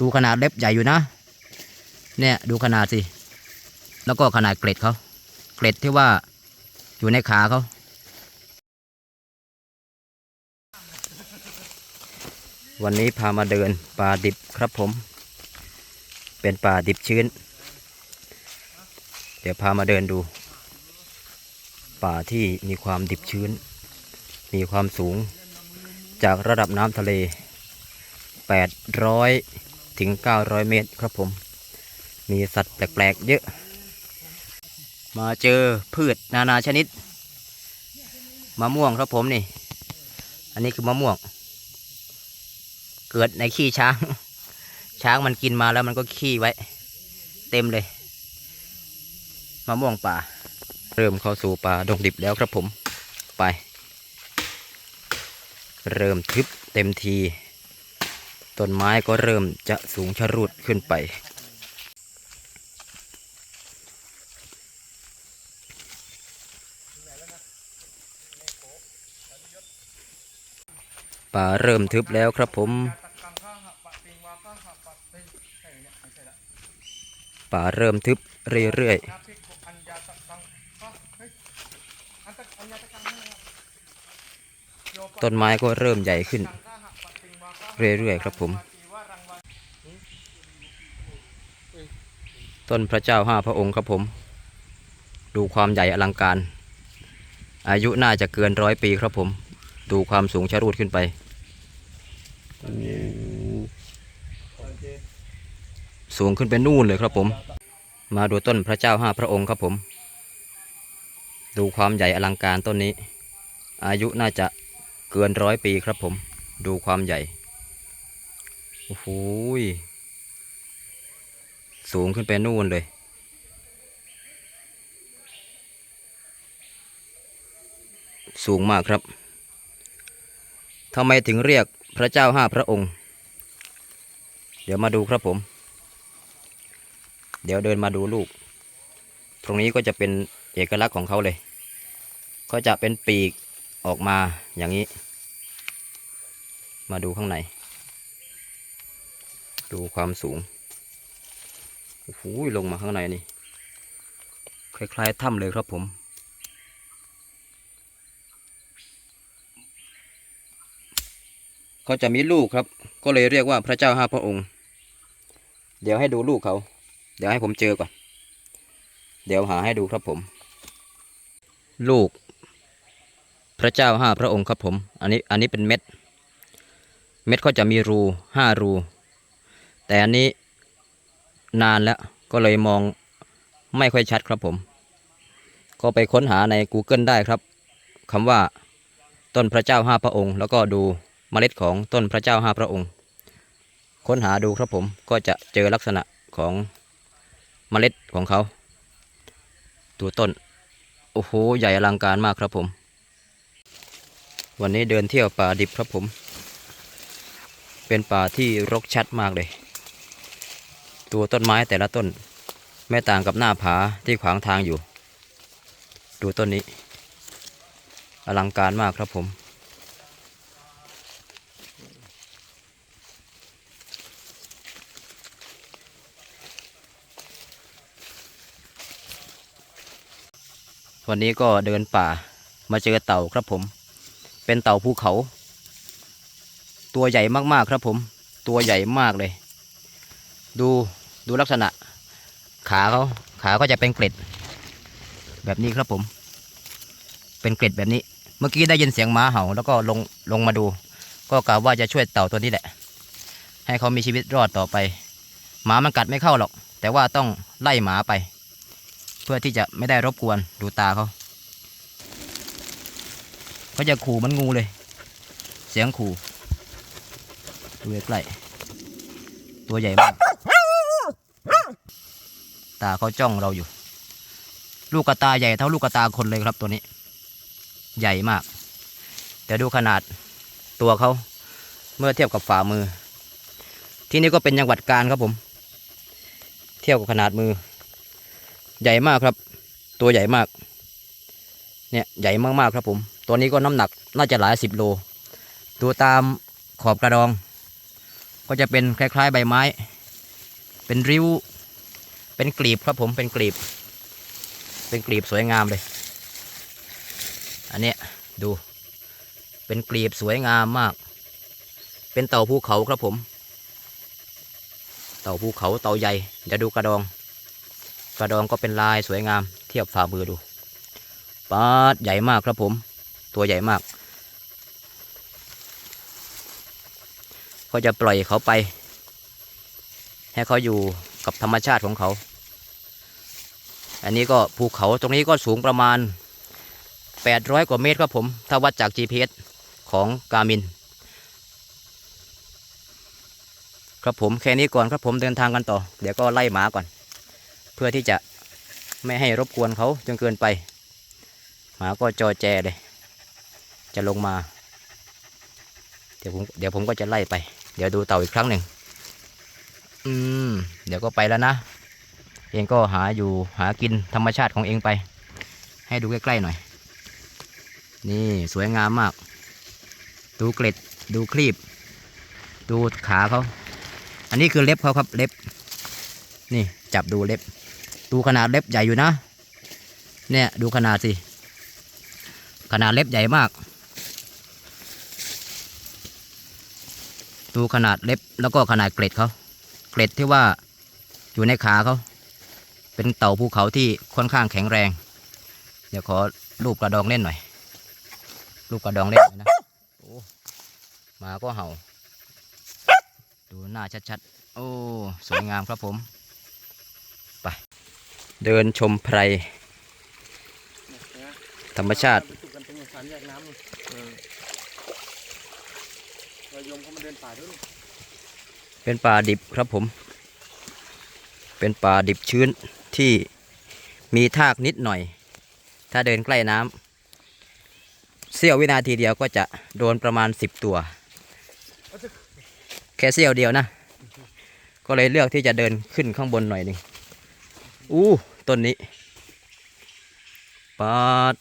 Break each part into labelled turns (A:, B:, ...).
A: ดูขนาดเล็บใหญ่อยู่นะ เนี่ยดูขนาดสิ แล้วก็ขนาดเกล็ดเขา เกล็ดที่ว่าอยู่ในขาเขา วันนี้พามาเดินป่าดิบครับผม เป็นป่าดิบชื้น เดี๋ยวพามาเดินดู ป่าที่มีความดิบชื้น มีความสูงจากระดับน้ำทะเล 800 ถึง 900 เมตรครับผม มีสัตว์แปลก ๆ เยอะ มาเจอพืชนานาชนิด มะม่วงครับผมนี่ อันนี้คือมะม่วง เกิดในขี้ช้าง ช้างมันกินมาแล้วมันก็ขี้ไว้ เต็มเลย มะม่วงป่า เริ่มเข้าสู่ป่าดงดิบแล้วครับผม ไป เริ่มทึบเต็มที ต้นไม้ก็เริ่มจะสูงชะรุดขึ้นไป ป่าเริ่มทึบแล้วครับผม ป่าเริ่มทึบเรื่อยๆต้นไม้ก็เริ่มใหญ่ขึ้น เรื่อยๆครับผม ต้นพระเจ้าห้าพระองค์ครับผม ดูความใหญ่อลังการ อายุน่าจะเกินร้อยปีครับผม ดูความสูงชะรูดขึ้นไปสูงขึ้นไปนู่นเลยครับผม มาดูต้นพระเจ้าห้าพระองค์ครับผม ดูความใหญ่อลังการต้นนี้ อายุน่าจะเกินร้อยปีครับผม ดูความใหญ่ โอ้โหสูงขึ้นไปนู่นเลย สูงมากครับทำไมถึงเรียกพระเจ้าห้าพระองค์ เดี๋ยวมาดูครับผม เดี๋ยวเดินมาดูลูก ตรงนี้ก็จะเป็นเอกลักษณ์ของเขาเลย ก็จะเป็นปีกออกมาอย่างนี้ มาดูข้างใน ดูความสูงโอ้โหลงมาข้างในนี่ คล้ายๆถ้ำเลยครับผม เขาจะมีลูกครับ ก็เลยเรียกว่าพระเจ้าห้าพระองค์ เดี๋ยวให้ดูลูกเขา เดี๋ยวให้ผมเจอก่อน เดี๋ยวหาให้ดูครับผม ลูก พระเจ้าห้าพระองค์ครับผม อันนี้อันนี้เป็นเม็ด เม็ดเขาจะมีรูห้ารู แต่อันนี้นานแล้วก็เลยมองไม่ค่อยชัดครับผม ก็ไปค้นหาใน Google ได้ครับคำว่าต้นพระเจ้าห้าพระองค์ แล้วก็ดูเมล็ดของต้นพระเจ้าห้าพระองค์ ค้นหาดูครับผมก็จะเจอลักษณะของเมล็ดของเขา ตัวต้น โอ้โห ใหญ่อลังการมากครับผม วันนี้เดินเที่ยวป่าดิบครับผม เป็นป่าที่รกชัดมากเลย ตัวต้นไม้แต่ละต้น ไม่ต่างกับหน้าผาที่ขวางทางอยู่ ดูต้นนี้ อลังการมากครับผมวันนี้ก็เดินป่ามาเจอเต่าครับผม เป็นเต่าภูเขา ตัวใหญ่มากๆครับผม ตัวใหญ่มากเลย ดู ดูลักษณะ ขาเขาขาก็จะเป็นเกล็ด แบบนี้ครับผม เป็นเกล็ดแบบนี้ เมื่อกี้ได้ยินเสียงหม้าเห่า แล้วก็ลงลงมาดู ก็กะว่าจะช่วยเต่าตัวนี้แหละ ให้เขามีชีวิตรอดต่อไปหมามันกัดไม่เข้าหรอก แต่ว่าต้องไล่หมาไป เพื่อที่จะไม่ได้รบกวนดูตาเขาเขาจะขู่เหมันงูเลย เสียงขู่ดูใกล้ตัวใหญ่มาก ตาเขาจ้องเราอยู่ ลูกกระตาใหญ่เท่าลูกกระตาคนเลยครับตัวนี้ ใหญ่มาก แต่ดูขนาดตัวเขาเมื่อเทียบกับฝ่ามือ ที่นี่ก็เป็นจังหวัดกาญครับผม เทียบกับขนาดมือ ใหญ่มากครับ ตัวใหญ่มาก เนี่ยใหญ่มากๆครับผม ตัวนี้ก็น้ำหนักน่าจะหลายสิบโลดูตามขอบกระดอง ก็จะเป็นคล้าย ๆ ใบไม้ เป็นริ้ว เป็นกลีบครับผมเป็นกลีบ เป็นกลีบสวยงามเลย อันเนี้ยดู เป็นกลีบสวยงามมาก เป็นเต่าภูเขาครับผม เต่าภูเขาเต่าใหญ่เดี๋ยวดูกระดอง กระดองก็เป็นลายสวยงาม เทียบฝ่ามือดูปาดใหญ่มากครับผม ตัวใหญ่มาก ก็จะปล่อยเขาไป ให้เขาอยู่กับธรรมชาติของเขา อันนี้ก็ภูเขาตรงนี้ก็สูงประมาณ 800 กว่าเมตรครับผม ถ้าวัดจาก GPS ของกามิน ครับผมแค่นี้ก่อนครับผมเดินทางกันต่อ เดี๋ยวก็ไล่หมาก่อน เพื่อที่จะไม่ให้รบกวนเขาจนเกินไป หมาก็จอแจเลย จะลงมา เดี๋ยวผมเดี๋ยวผมก็จะไล่ไป เดี๋ยวดูเต่าอีกครั้งหนึ่งอืม เดี๋ยวก็ไปแล้วนะ เองก็หาอยู่หากินธรรมชาติของเองไป ให้ดูใกล้ๆหน่อย นี่สวยงามมาก ดูเกล็ดดูคลีบ ดูขาเขา อันนี้คือเล็บเขาครับเล็บ นี่จับดูเล็บ ดูขนาดเล็บใหญ่อยู่นะ เนี่ยดูขนาดสิ ขนาดเล็บใหญ่มาก ดูขนาดเล็บแล้วก็ขนาดเกล็ดเขา เกล็ดที่ว่าอยู่ในขาเขา เป็นเต่าภูเขาที่ค่อนข้างแข็งแรง เดี๋ยวขอรูปกระดองเล่นหน่อย รูปกระดองเล่นหน่อยนะโอ้มาก็เห่า ดูหน้าชัดๆ โอ้ สวยงามครับผม ไป เดินชมไพร ธรรมชาติ
B: เป็
A: นป่าดิบครับผม เป็นป่าดิบชื้น ที่มีทากนิดหน่อย ถ้าเดินใกล้น้ำเสี้ยววินาทีเดียวก็จะโดนประมาณสิบตัว แค่เสี้ยวเดียวนะ ก็เลยเลือกที่จะเดินขึ้นข้างบนหน่อยหนึ่งอู้ต้นนี้ปาด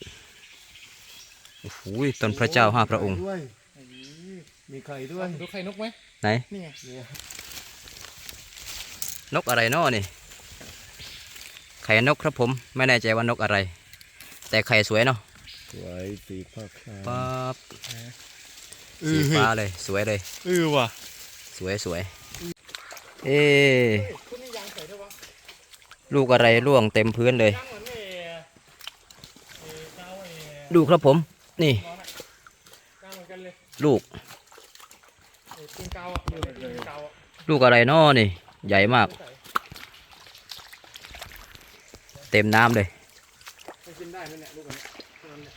A: โอ้โหต้นพระเจ้าห้าพระองค์
B: ด้วยมีไข่ด้วยดูไข่นกไหม
A: ไหน
B: นี่ไงเนี่ย
A: นกอะไรน้อนี่ ไข่นกครับผม ไม่แน่ใจว่านกอะไร แต่ไข่สวยเนาะ
B: สวยสีฟ้าขาว
A: ป๊าบ
B: เอ
A: สี
B: อ
A: ฟ้าเลย สวยเลย
B: เออว่ะ
A: สวยสวย เอ๊ะ
B: คุณนี่ยางใส่ด้วยวะ
A: ลูกอะไรร่วงเต็มพื้นเลย
B: ยางเหมือนเอเอเจ้าเอ
A: ดูครับผม นี่
B: น้องอะยางเหมือนกันเลย
A: ลูก
B: เอตีนเกาอะอยู่ในตีนเกาอะ
A: ลูกอะไรน้อนี่ ใหญ่มาก
B: ใส่
A: เต็มน้ำเลย
B: ไปกินได้ไหมเนี่ยลูกอันเนี้ยตัวนั้นเนี่ย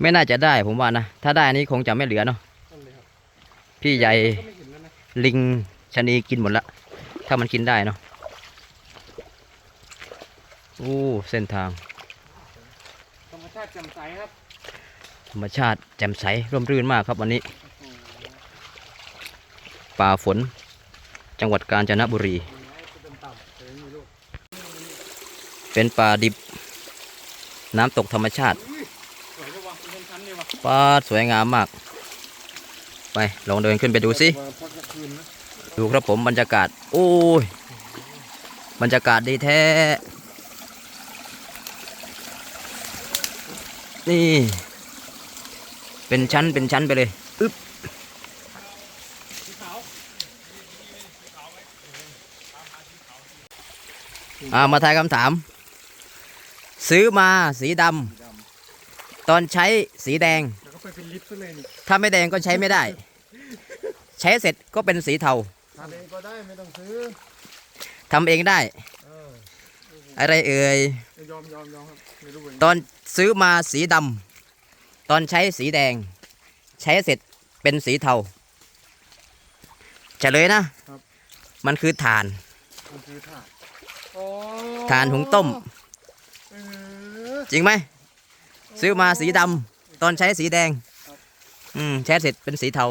A: ไม่น่าจะได้ผมว่านะ ถ้าได้อันนี้คงจะไม่เหลือเนาะ
B: นั่นเลยครับ
A: พี่ใหญ่
B: ก็ไม่เห็นแล้วนะ
A: ลิงชะนีกินหมดละถ้ามันกินได้เนาะอู้เส้นทาง
B: ธรรมชาติแจ่มใสครับ
A: ธรรมชาติแจ่มใสร่มรื่นมากครับวันนี้
B: โอ้โห
A: ป่าฝน จังหวัดกาญจนบุรี
B: มีไม้เป็นต่ำๆแต่ไม่มีลูก
A: เป็นป่าดิบ น้ำตกธรรมชาติ
B: ป้า
A: สวยงามมาก ไป ลองเดินขึ้นไปดูสิ ดูครับผมบรรยากาศ โอ้ย บรรยากาศดีแท้ นี่ เป็นชั้นเป็นชั้นไปเลยอึ๊บอ่ามาทายคำถาม ซื้อมาสีดำตอนใช้สีแดง
B: แล้วก็ไปเป็นลิฟต์ซะเลยนี่
A: ถ้าไม่แดงก็ใช้ไม่ได้ ใช้เสร็จก็เป็นสีเทา
B: ทำเองก็ได้ไม่ต้องซื้อ
A: ทำเองได้
B: เออ
A: อะไรเอ่ย
B: ยอมยอมยอมครับไม่รู้เหมือน
A: ตอนซื้อมาสีดำตอนใช้สีแดง ใช้เสร็จเป็นสีเทาเฉลยนะมันคือถ่าน
B: มันคือถ่านอ๋อ
A: ถ่านหุงต้ม
B: เออ
A: จริงไหมซื้อมาสีดำตอนใช้สีแดง อืมแช่เสร็จเป็นสีเทา